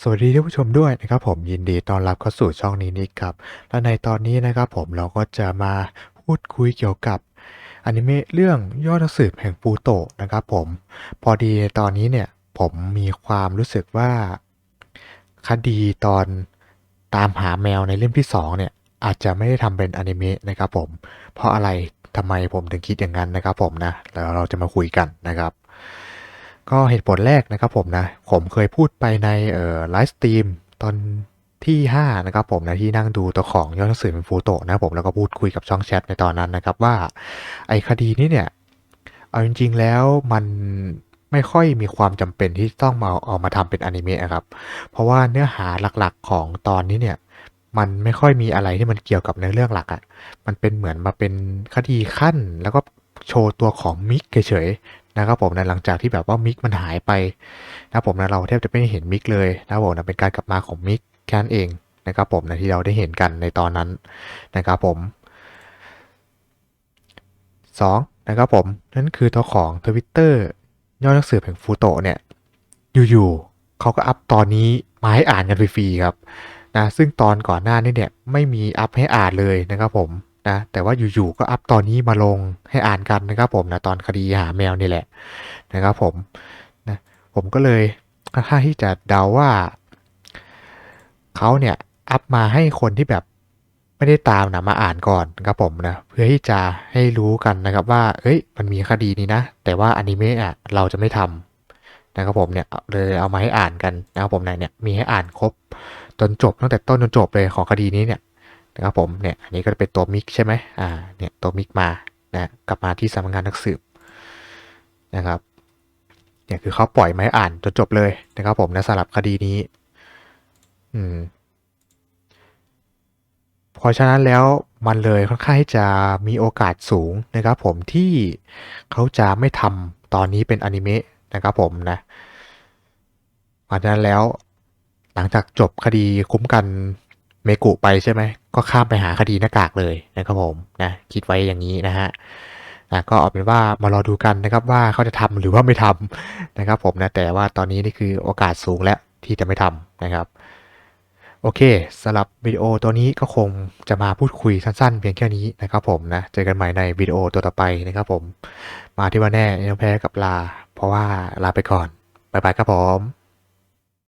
สวัสดีท่านผู้ชมด้วยนะครับผมยินดีต้อนรับเข้าสู่ช่องนี้นิกครับ และในตอนนี้นะครับผมเราก็จะมาพูดคุยเกี่ยวกับอนิเมะเรื่องยอดนักสืบแห่งปูโตะนะครับผมพอดีตอนนี้เนี่ยผมมีความรู้สึกว่าคดีตอนตามหาแมวในเล่มที่สองเนี่ย อาจจะไม่ได้ทำเป็นอนิเมะนะครับผมเพราะอะไรทำไมผมถึงคิดอย่างนั้นนะครับผมนะแล้วเราจะมาคุยกันนะครับ ก็เหตุผลแรกนะครับผมนะ ผมเคยพูดไปในเอ่อไลฟ์สตรีมตอนที่ 5 นะครับผมนะที่นั่งดูตัวของยอดหนังสือเป็นฟูโตะนะผมแล้วก็พูดคุยกับช่องแชทในตอนนั้นนะครับว่าไอ้คดีนี้เนี่ย เอาจริง ๆ แล้วมันไม่ค่อยมีความจำเป็นที่ต้องมาเอามาทำเป็นอนิเมะครับ เพราะว่าเนื้อหาหลักๆของตอนนี้เนี่ย มันไม่ค่อยมีอะไรที่มันเกี่ยวกับเนื้อเรื่องหลักอะ่ะ มันเป็นเหมือนมาเป็นคดีขั้นแล้วก็โชว์ตัวของมิกเฉย นะครับผมนะหลังจากที่แบบว่ามิกมันหายไปนะครับผมนะเราแทบจะไม่เห็นมิกเลยนะครับผมนะเป็นการกลับมาของมิกแค่นั้นเองนะครับผมนะที่เราได้เห็นกันในตอนนั้นนะครับผมสองนะครับผมนั่นคือตัวของทวิตเตอร์ยอดนักสืบแห่งฟูโตเนี่ยอยู่ๆเขาก็อัพตอนนี้มาให้อ่านกันฟรีๆครับนะซึ่งตอนก่อนหน้านี้เนี่ยไม่มีอัพให้อ่านเลยนะครับผม นะแต่ว่าอยู่ๆก็อัพตอนนี้มาลงให้อ่านกันนะครับผมนะตอนคดีหาแมวนี่แหละนะครับผมนะผมก็เลยค่อนข้างที่จะเดาว่าเขาเนี่ยอัพมาให้คนที่แบบไม่ได้ตามนะมาอ่านก่อนนะครับผมนะเพื่อที่จะให้รู้กันนะครับว่า เอ้ย มันมีคดีนี้นะ แต่ว่าอนิเมะอะเราจะไม่ทำนะครับผมเนี่ยเลยเอามาให้อ่านกันนะครับผมเนี่ยเนี่ยมีให้อ่านครบจนจบตั้งแต่ต้นจนจบเลยของคดีนี้เนี่ย นะครับผมเนี่ยอันนี้ก็จะเป็นตัวมิกใช่ไหมอ่าเนี่ยตัวมิกมานะกลับมาที่สำนักงานนักสืบนะครับเนี่ยคือเขาปล่อยไม้อ่านจนจบเลยนะครับผมนะสำหรับคดีนี้อืมเพราะฉะนั้นแล้วมันเลยค่อนข้างจะมีโอกาสสูงนะครับผมที่เขาจะไม่ทำตอนนี้เป็นอนิเมะนะครับผมนะเพราะฉะนั้นแล้วหลังจากจบคดีคุ้มกัน เมกุไปใช่ไหมก็ข้ามไปหาคดีหน้ากากเลยนะครับผมนะคิดไว้อย่างนี้นะฮะนะก็เอาเป็นว่ามารอดูกันนะครับว่าเขาจะทำหรือว่าไม่ทำนะครับผมนะแต่ว่าตอนนี้นี่คือโอกาสสูงแล้วที่จะไม่ทำนะครับ โอเคสำหรับวิดีโอตัวนี้ก็คงจะมาพูดคุยสั้นๆ เพียงแค่นี้นะครับผมนะเจอกันใหม่ในวิดีโอตัวต่อไปนะครับผม มาที่ว่าแน่ยังแพ้กับลา เพราะว่าลาไปก่อน บ๊ายบายครับผม